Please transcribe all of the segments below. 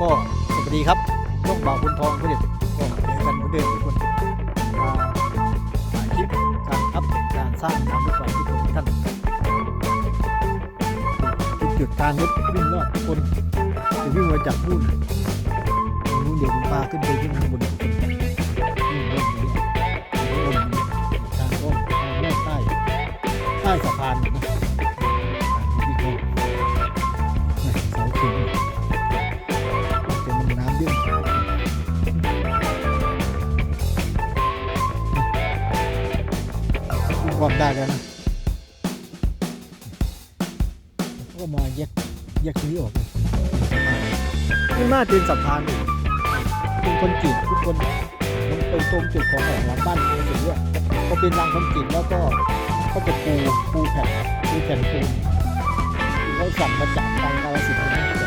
ก็สวัสดีครับช่องบ่าวคุณทองเพื่อนก็เจอกันเหมือนเดิมทุกคนมาถ่ายคลิปการอัปเดตการสร้างทางรถไฟทุกคนท่านจุดจุดทางรถวิ่งรอดทุกคนจะวิ่งมาจากนู่นนู้นเดี๋ยวผมพาขึ้นไปที่ข้างบนกคนวิ่งรถอยู่เนี่ยรถอยู่เนี่ยทางอ้อมทางลอดใต้ใต้สะพาน ได้แล้วนะก็มาแยกแยกตรงนี้ออกเลยข้างหน้าเป็นสะพานเลยเป็นคนจีนทุกคนมันเป็นตรงจุดของแหล่งร้านบ้านเองอย่างเงี้ยก็เป็นรางคนจีนแล้วก็ก็จะปูปูแผ่นปูแผ่นปูเขาสั่งมาจากทางกาลสินธุ์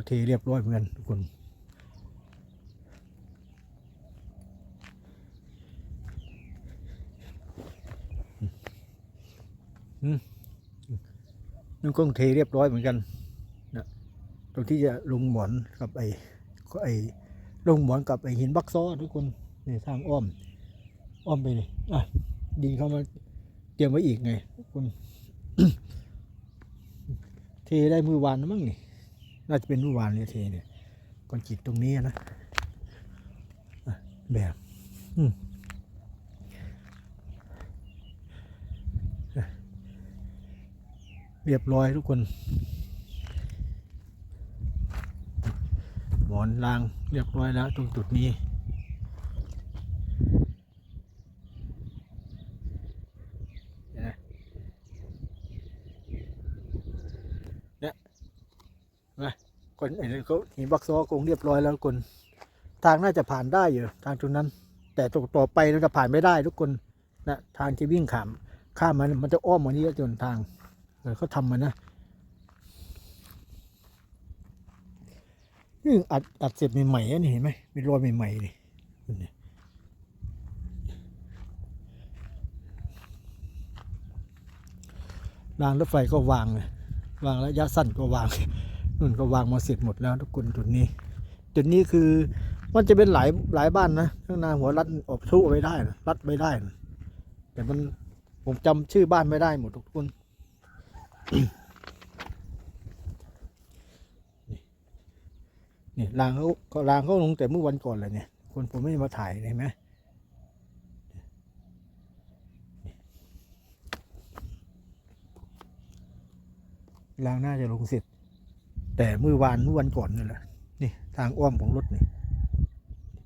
ก็เทเรียบร้อยเหมือนกันทุกคนอืมนี่ก็เทเรียบร้อยเหมือนกันนะตรงที่จะลงหมอนกับไอ้ไอ้ลงหมอนกับไอ้หินบักซ้อทุกคนนี่ทางอ้อม อ้อมไปเลยอะดินเข้ามาเตรียมไว้อีกไงทุกคนเทได้มือวานนะมั้งนี่ น่าจะเป็นมือวานเลยเทเนี่ยก้อนจิตตรงนี้นะแบบเรียบร้อยทุกคน หมอนรางเรียบร้อยแล้วตรงจุดนี้ เห็นไหมเนี่ยเห็ นไหมคนเห็นเขาหินบักซอคงเรียบร้อยแล้วทุกคนทางน่าจะผ่านได้อยู่ทางตรงนั้น แต่ตรงต่อไปเราจะผ่านไม่ได้ทุกคนนะทางที่วิ่งขามข้ามมันมันจะอ้อมมานี้จนทางเขาทำมานะนี่อัดอัดเสร็จใหม่ๆนะนี่เห็นไหมเป็นรอยใหม่ๆนี่นรางรถไฟก็วางเลยวางระยะสั้นก็วาง นุ่นก็วางมาเสร็จหมดแล้วทุกคนจุดนี้ จุดนี้คือมันจะเป็นหลายหลายบ้านนะข้างหน้าหัวรัดออกทุไว้ได้นะรัดไว้ได้นะแต่มันผมจำชื่อบ้านไม่ได้หมดทุกคนนี่รางเขาก็รางเขาลงแต่เมื่อวันก่อนเลยเนี่ย คนผมไม่ได้มาถ่ายเห็นไหมรางน่าจะลงเสร็จ แต่เมื่อวานเมื่อวันก่อนนี่แหละนี่ทางอ้อมของรถนี่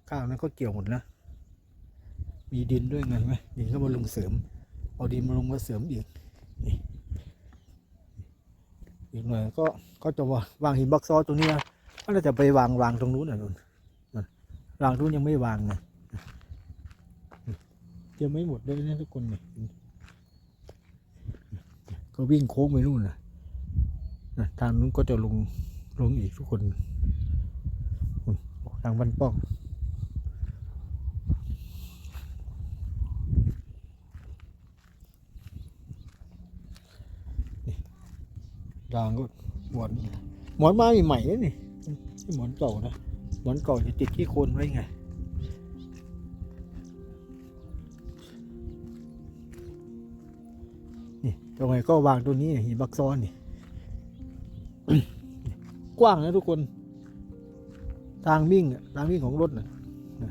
ข้าวนั้นก็เกี่ยวหมดแล้วมีดินด้วยไงเห็นไหมดินก็มาลงเสริม เอาดินมาลงมาเสริมอีกนี่อีกหน่อยก็ก็จะวางหินบล็อกซอตรงนี้นะก็น่าจะไปวางวางตรงนู้นน่ะนุ่นวางตรงนู้นยังไม่วางไงยังไม่หมดเลยนะทุกคนนี่ก็วิ่งโค้งไปนู่นนะนะ ทางนู้นก็จะลงลงอีกทุกคนทางบ้านป้องรางก็หมอนหมอนม้ใหม่ๆนะนี่ไม่หมอนเก่านะหมอนเก่าจะติดที่โคนไว้ไงนี่ตรงไหนก็วางตัวนี้หินบักซ้อนนี่ กว้างนะทุกคน ทางวิ่งอะทางวิ่งของรถนะนะ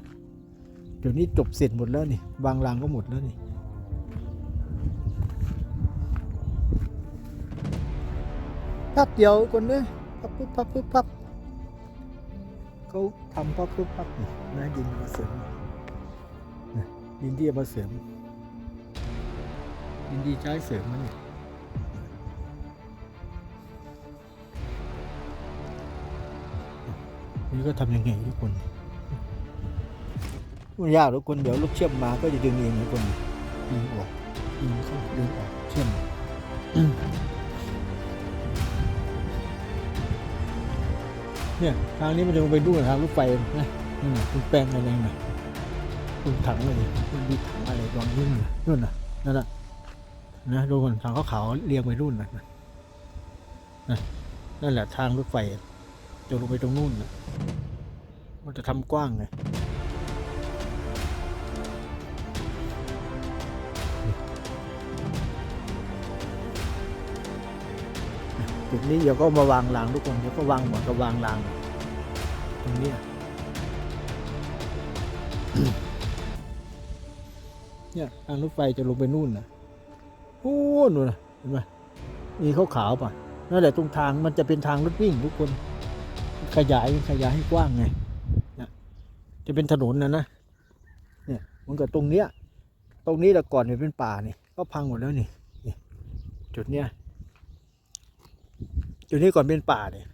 เดี๋ยวนี้จบเสร็จหมดแล้วนี่วางรางก็หมดแล้วนี่พับเดียวคนเลยพับปุ๊บพับปุ๊บพับเขาทำพับปุ๊บพับนี่นะดินมาเสริมนะดินที่มาเสริมดินดีใช้เสริมมันนี่ นี่ก็ทำยังไงทุกคนไม่ยากทุกคนเดี๋ยวลูกเชื่อมมาก็จะดึงเองทุกคนดึงออกดึงเข้าดึงออกเชื่อมเนี่ยทางนี้มันจะลงไปดูทางรถไฟนะนี่นะคุณแปลงอะไรนะคุณถังเลยคุณมีถังอะไรวางนู่นน่ะนู่นน่ะนั่นน่ะนะดูคนทางขาวๆเรียงไปนู่นน่ะนะนะนั่นแหละทางรถไฟจะลงไปตรงนู่นน่ะ มันจะทำกว้างไงจุดนี้เดี๋ยวก็มาวางรางทุกคนเดี๋ยวก็วางหมดก็วางรางตรงนี้เนี่ยทางรถไฟจะลงไปนู่นนะโอ้นู่นนะเห็นไหมมีขาวขาวป่ะนั่นแหละตรงทางมันจะเป็นทางรถวิ่งทุกคน ขยายขยายให้กว้างไง จะเป็นถนนนะนะเนี่ยมันก็ตรงเนี้ยตรงนี้แต่ก่อนเนี่ยเป็นป่านี่ก็พังหมดแล้วนี่นี่จุดเนี้ยจุดนี้ก่อนเป็นป่าเนี่ย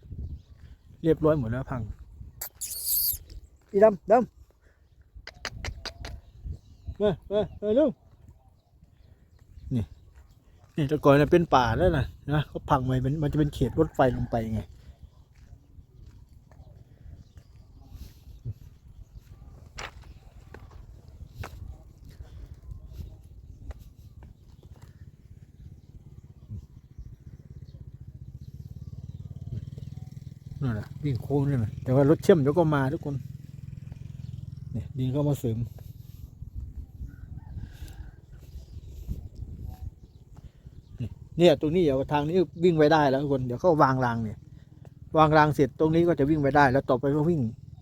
เรียบร้อยหมดแล้วพังอีดำดำมามามาลูกนี่นี่แต่ก่อนเนี่ยเป็นป่าแล้วนะนะเขาพังไปเป็นมันจะเป็นเขตรถไฟลงไปไง นั่นแหละวิ่งโค้งนี่นะแต่ว่ารถเชื่อมเดี๋ยวก็มาทุกคนเนี่ดินก็มาเสริมเนี่ยตรงนี้เดี๋ยวทางนี้วิ่งไปได้แล้วทุกคนเดี๋ยวเขาวางรางเนี่ย วางรางเสร็จตรงนี้ก็จะวิ่งไปได้ แล้วต่อไปก็วิ่ง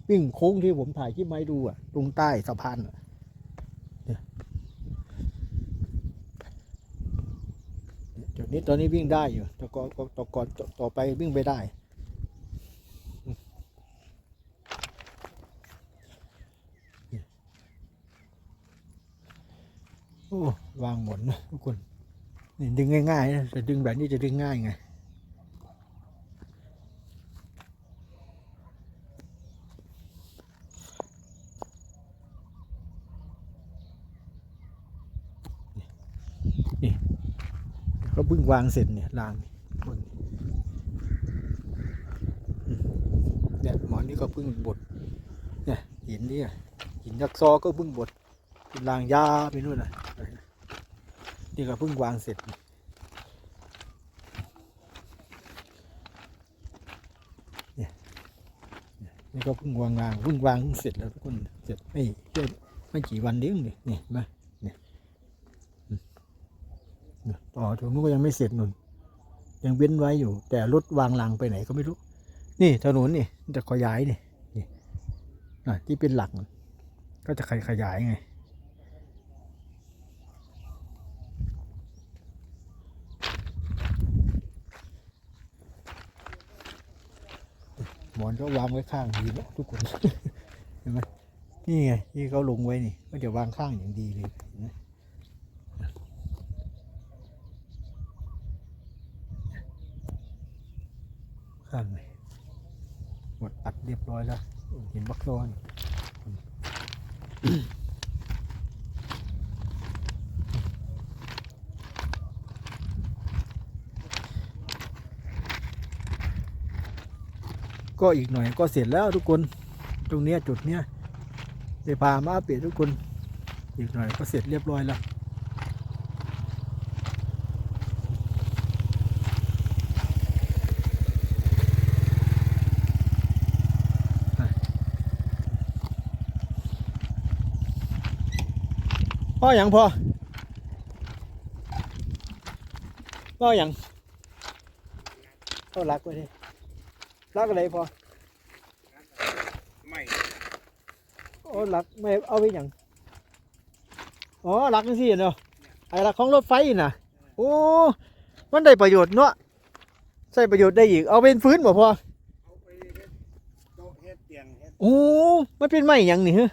วิ่งโค้งที่ผมถ่ายคลิปมาดูอะตรงใต้สะพานอะเนี่ยจุดนี้ตอนนี้วิ่งได้อยู่แต่ก่อนต่อก่อนต่อไปวิ่งไปได้ โอ้วางหมดนะทุกคนนี่ดึงง่ายๆนะแต่ดึงแบบนี้จะดึงง่ายไงนี่เขาเพิ่งวางเสร็จเนี่ยรางนี่บนเนี่ยหมอนนี่ก็เพิ่งบดเนี่ยหินนี่หินยักษ์ซอก็เพิ่งบดเป็นรางยาไปนู่นนะ นี่ก็เพิ่งวางเสร็จ เนี่ยนี่ก็เพิ่งวางรางเพิ่งวางเสร็จแล้วทุกคนเสร็จไม่ไม่ไม่กี่วันเดียวนี่นี่มาเนี่ยอืมเนี่ยต่อตรงนู้นก็ยังไม่เสร็จนุ่นยังเว้นไว้อยู่ แต่รถวางรางไปไหนก็ไม่รู้ นี่ถนนนี่จะขยายนี่นี่ที่เป็นหลัก ก็จะขยายไง หมอนก็วางไว้ข้างดีนะทุกคนเห็นไหมนี่ไงที่เขาลงไว้นี่ก็จะวางข้างอย่างดีเลยนไหมข้างไหนหมดอัดเรียบร้อยแล้วเห็นบักซ้อน ก็อีกหน่อยก็เสร็จแล้วทุกคน ตรงเนี้ยจุดเนี้ยได้พามาอัปเดตทุกคน อีกหน่อยก็เสร็จเรียบร้อยแล้วพ่ออย่างพ่อพ่ออย่างพ่อรักไว้ดิ รักอะไรพอไม่โอ้รักไม่เอาไว้อย่างอ๋อหลักจังซี่เนาะไอ้ลักของรถไฟน่ะ โอ้มันได้ประโยชน์เนาะใช้ประโยชน์ได้อีกเอาเป็นฟื้นบ่พอเอาไปเฮ็ดโอ้มันเป็นไม้หยังนี่ฮะ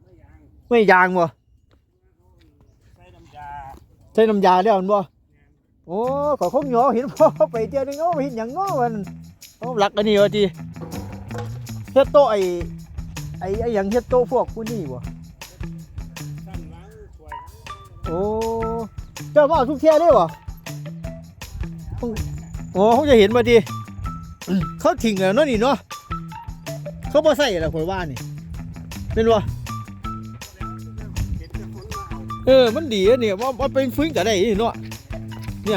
ไม่ยางไม้ยางบ่ใส่น้ำยาใช้น้ำยาแล้วมันบ่โอ้ขอคงหยอเห็นพ่อไปเที่ยวนึงเอาไปเห็นหยังง้อมัน เอาหลักอันนี้ว่าทีเฮ็ดโต๊ะไอ้ไอ้ไอ้หยังเฮ็ดโต๊ะพวกผู้นี่บ่โอ้เจ้ามาเอาทุกเที่ยเลยบ่โอ้เขาจะเห็นบ่ดีเขาทิ้งแล้วเนาะนี่เนาะเขาบ่ใส่แล้วข่อยว่านี่เป็นบ่เฮ็ดจะเออ มันดีอะเนี่ยว่าเป็นฟื้นก็ได้นี่เนาะเฮ็ดพื้นให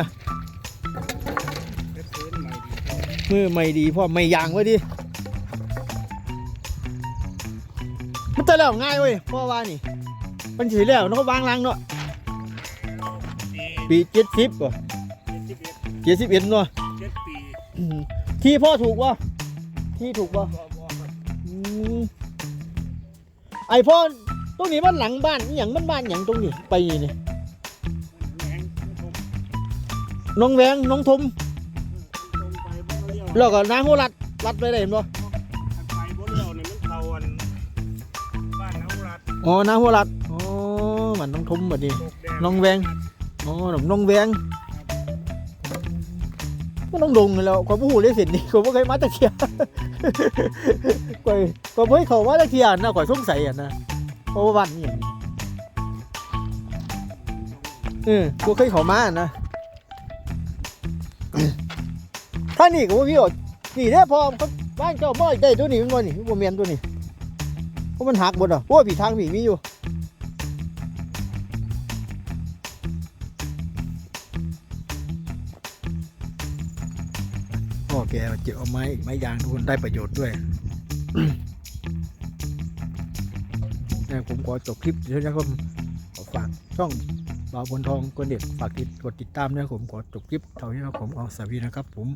ม่ดีมือไม่ดีพ่อไม่ยางไว้ดิมันจะแล้วง่ายเว้ยพ่อว่านี่มันถือแล้ว nó có vang lăng nữa ปีปีเจ็ดสิบป่ะเจ็ดสิบเอ็ดเจ็ดสิบเอ็ดเนาะเจ็ดปีอืมที่พ่อถูกป่ะที่ถูกป่ะบ่บ่ครับอืมไอพ่อตรงนี้บ้านหลังบ้านอหย่างบ้านบ้านอหย่างตรงนี้ไปนี่นี่แหงผมน้องแวงน้องทม แล้วก็นางหัวรัดรัดไปได้เห็นป่ะอันไปบ่เลี้ยวนี่มันเข้าอันบ้านเฮารัดอ๋อนางหัวรัดอ๋อมันน้องทมแบบนี้โลกแดงน้องแวงอ๋อหนมน้องแวงก็น้องดงนี่แหล้วความผู้เลยสินี่ผมไม่เคยมาตะเคียนก่อยก็ไม่เขาว่าตะเคียนนะก่อยสงสัยอะนะเพราะว่าวันนี่เออกูเคยเขามานะ ถ้านี่ก็ว่าพี่อดนี่ได้อพอเขาบ้านเจ้าบ่อได้ตัวนี้มันบ่นี่บ่เมียนตัวนี้เพราะมันหักหมดอะเพราะว่าผีทางผีมีอยู่พ่อแกเจาเอาไม้ไม้ยางทุกคนได้ประโยชน์ด้วยนะผมขอจบคลิปเท่านี้ครับขอฝากช่องบ่าวบนทองคนเด็ดฝากติดกดติดตามนะครับผมขอจบคลิปเท่านี้ครับผมเอาสวัสดีนะครับผม